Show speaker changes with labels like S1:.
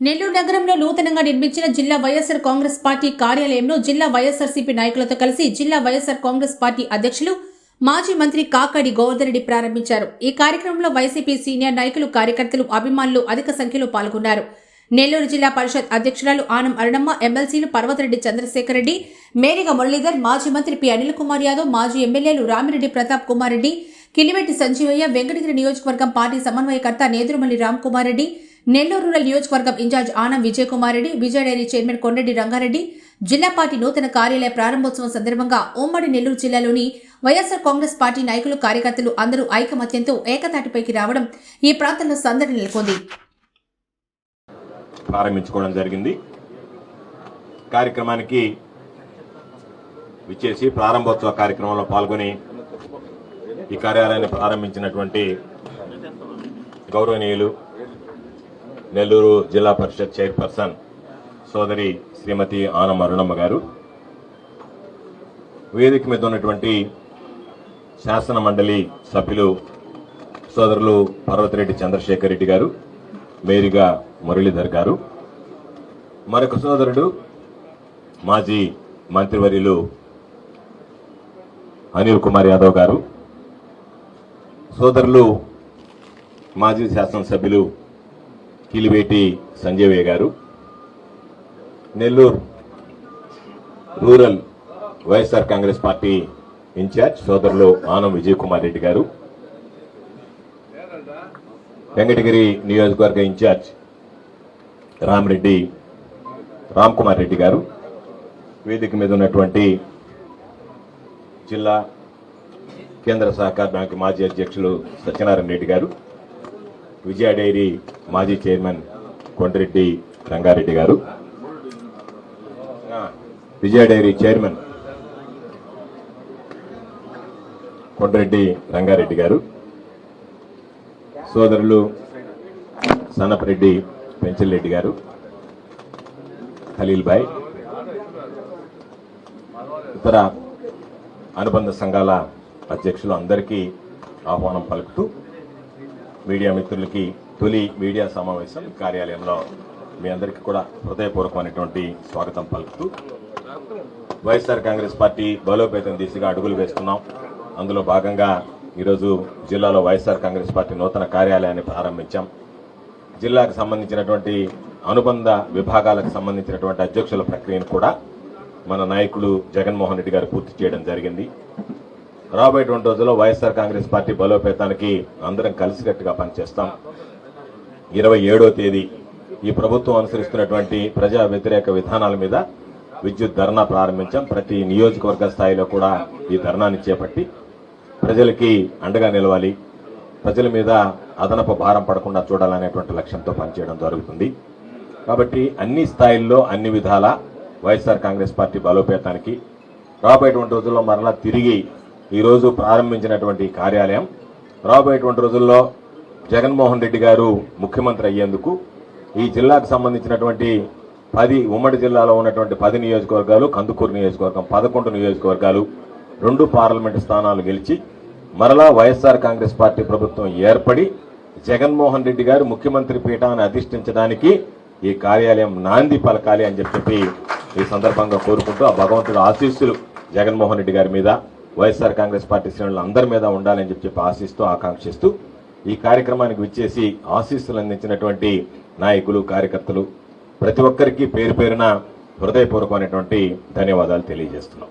S1: నెల్లూరు నగరంలో నూతనంగా నిర్మించిన జిల్లా వైఎస్ఆర్ కాంగ్రెస్ పార్టీ కార్యాలయంలో జిల్లా వైఎస్ఆర్సీపీ నాయకులతో కలిసి జిల్లా వైఎస్ఆర్ కాంగ్రెస్ పార్టీ అధ్యక్షులు మాజీ మంత్రి కాకాడి గోవర్ధన్ రెడ్డి ప్రారంభించారు. ఈ కార్యక్రమంలో వైసీపీ సీనియర్ నాయకులు కార్యకర్తలు అభిమానులు అధిక సంఖ్యలో పాల్గొన్నారు. నెల్లూరు జిల్లా పరిషత్ అధ్యక్షురాలు ఆనం అరుణమ్మ ఎమ్మెల్సీలు పర్వతరెడ్డి చంద్రశేఖర్ రెడ్డి మేరిగ మురళీధర్ మాజీ మంత్రి పి అనిల్ కుమార్ యాదవ్ మాజీ ఎమ్మెల్యేలు రామిరెడ్డి ప్రతాప్ కుమార్ రెడ్డి కిలివెట్టి సంజీవయ్య వెంకటగిరి నియోజకవర్గం పార్టీ సమన్వయకర్త నేదురుమల్లి రామ్ కుమార్ రెడ్డి నెల్లూరు రూరల్ నియోజకవర్గం incharge Anam Vijayakumar Reddy Reddy Vijaya dairy chairman Kondareddy Rangareddy జిల్లా పార్టీ నూతన కార్యాలయ ప్రారంభోత్సవం సందర్భంగా ఉమ్మడి నెల్లూరు జిల్లాలోని వైఎస్ఆర్ కాంగ్రెస్ పార్టీ నాయకులు కార్యకర్తలు అందరూ ఐకమత్యంతో ఏకతాటిపైకి రావడం ఈ ప్రాంతంలో సందడి నెలకొంది.
S2: ప్రారంభించుకోవడం జరిగింది. కార్యక్రమానికి విచ్చేసి ప్రారంభోత్సవ కార్యక్రమంలో పాల్గొని ఈ కార్యాలయాన్ని ప్రారంభించినటువంటి గౌరవనీయులు నెల్లూరు జిల్లా పరిషత్ చైర్పర్సన్ సోదరి శ్రీమతి ఆనం అరుణమ్మ గారు. వేదిక మీద ఉన్నటువంటి శాసన మండలి సభ్యులు సోదరులు పర్వతిరెడ్డి చంద్రశేఖర్ రెడ్డి గారు మేరిగా మురళీధర్ గారు. మరొక సోదరుడు మాజీ మంత్రివర్యులు అనిల్ కుమార్ యాదవ్ గారు. సోదరులు మాజీ శాసనసభ్యులు కిలివేటి సంజయ్ గారు. Nellore rural YSR Congress party incharge సోదరులు ఆనం విజయ్ కుమార్ రెడ్డి గారు. వెంకటగిరి నియోజకవర్గ ఇన్ఛార్జ్ రామరెడ్డి రామ్ కుమార్ రెడ్డి గారు. వేదిక మీద ఉన్నటువంటి జిల్లా కేంద్ర సహకార బ్యాంకు మాజీ అధ్యక్షులు సత్యనారాయణ రెడ్డి గారు. విజయ డైరీ మాజీ చైర్మన్ కొండరెడ్డి రంగారెడ్డి గారు. విజయ డైరీ చైర్మన్ కొండరెడ్డి రంగారెడ్డి గారు. సోదరులు సన్నపరెడ్డి పెంచల్రెడ్డి గారు. ఖలీల్ భాయ్. ఇతర అనుబంధ సంఘాల అధ్యక్షులు అందరికీ ఆహ్వానం పలుకుతూ మీడియా మిత్రులకి తొలి మీడియా సమావేశం కార్యాలయంలో మీ అందరికీ కూడా హృదయపూర్వకమైనటువంటి స్వాగతం పలుకుతూ వైఎస్ఆర్ కాంగ్రెస్ పార్టీ బలోపేతం దిశగా అడుగులు వేస్తున్నాం. అందులో భాగంగా ఈరోజు జిల్లాలో వైఎస్ఆర్ కాంగ్రెస్ పార్టీ నూతన కార్యాలయాన్ని ప్రారంభించాం. జిల్లాకు సంబంధించినటువంటి అనుబంధ విభాగాలకు సంబంధించినటువంటి అధ్యక్షుల ప్రక్రియను కూడా మన నాయకులు జగన్మోహన్ రెడ్డి గారు పూర్తి చేయడం జరిగింది. రాబోయేటువంటి రోజుల్లో వైఎస్ఆర్ కాంగ్రెస్ పార్టీ బలోపేతానికి అందరం కలిసికట్టుగా పనిచేస్తాం. ఇరవై ఏడో తేదీ ఈ ప్రభుత్వం అనుసరిస్తున్నటువంటి ప్రజా వ్యతిరేక విధానాల మీద విద్యుత్ ధర్నా ప్రారంభించాం. ప్రతి నియోజకవర్గ స్థాయిలో కూడా ఈ ధర్నాన్ని చేపట్టి ప్రజలకి అండగా నిలవాలి. ప్రజల మీద అదనపు భారం పడకుండా చూడాలనేటువంటి లక్ష్యంతో పనిచేయడం జరుగుతుంది. కాబట్టి అన్ని స్థాయిల్లో అన్ని విధాల వైఎస్ఆర్ కాంగ్రెస్ పార్టీ బలోపేతానికి రాబోయేటువంటి రోజుల్లో మరలా తిరిగి ఈరోజు ప్రారంభించినటువంటి కార్యాలయం రాబోయేటువంటి రోజుల్లో జగన్మోహన్ రెడ్డి గారు ముఖ్యమంత్రి అయ్యేందుకు ఈ జిల్లాకు సంబంధించినటువంటి పది ఉమ్మడి జిల్లాలో ఉన్నటువంటి పది నియోజకవర్గాలు కందుకూరు నియోజకవర్గం పదకొండు నియోజకవర్గాలు రెండు పార్లమెంటు స్థానాలు గెలిచి మరలా వైఎస్ఆర్ కాంగ్రెస్ పార్టీ ప్రభుత్వం ఏర్పడి జగన్మోహన్ రెడ్డి గారు ముఖ్యమంత్రి పీఠాన్ని అధిష్ఠించడానికి ఈ కార్యాలయం నాంది పలకాలి అని చెప్పి ఈ సందర్భంగా కోరుకుంటూ ఆ భగవంతుడు ఆశీస్సులు జగన్మోహన్ రెడ్డి గారి మీద వైఎస్ఆర్ కాంగ్రెస్ పార్టీ శ్రేణులు అందరి మీద ఉండాలని చెప్పి చెప్పి ఆశిస్తూ ఆకాంక్షిస్తూ ఈ కార్యక్రమానికి విచ్చేసి ఆశీస్సులు అందించినటువంటి నాయకులు కార్యకర్తలు ప్రతి ఒక్కరికి పేరు పేరున హృదయపూర్వకమైనటువంటి ధన్యవాదాలు తెలియజేస్తున్నాం.